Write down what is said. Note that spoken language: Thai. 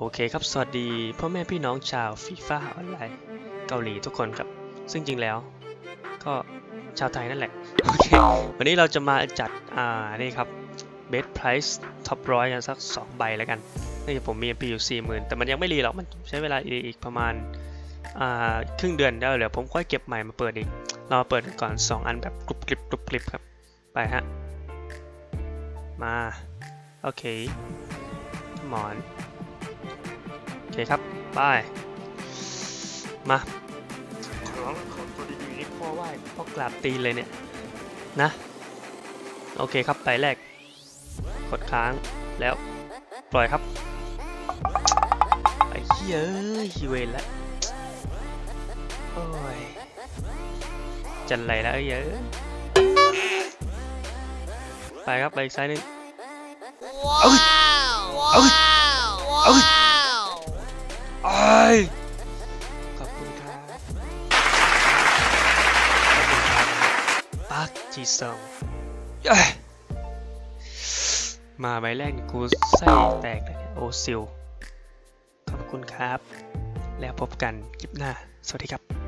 โอเคครับ สวัสดีพ่อแม่พี่น้องชาวฟีฟ่าออนไลน์เกาหลีทุกคนครับ ซึ่งจริงแล้ว ก็ชาวไทยนั่นแหละ โอเค วันนี้เราจะมาจัด อ่า นี่ครับ best price top ร้อยกันสัก 2 ใบแล้วกันเนื่องจากผมมี MP อยู่ 40,000 แต่มันยังไม่รีหรอก มันใช้เวลาอีกประมาณ อ่า ครึ่งเดือนได้เดี๋ยวผมค่อยเก็บใหม่มาเปิดอีก เราาเปิดก่อน 2 อันแบบกรุบกริบกรุบกริบครับ ไปฮะ มา โอเค หมอน เคครับไปมาขอร้องขอตัวดีๆนี่พ่อไหว้พ่อกราบตีเลยเนี่ยนะโอเคครับไปแรกกดค้างแล้วปล่อยครับไอ้เหี้ยเอ้ยเวรละโอ้ยจันไรแล้วไอ้เหี้ยอ้ยไปครับไปอีกซ้ายหนึง Wow! Ôi! Ôi! Wow! Ôi! Wow! โอ้ยขอบคุณครับ ขอบคุณครับปาร์คจีซองเอ้ยมาใบแรกนี่กูไส้แตกเลยเนี่ยโอซิล ขอบคุณครับ แล้วพบกันคลิปหน้า สวัสดีครับ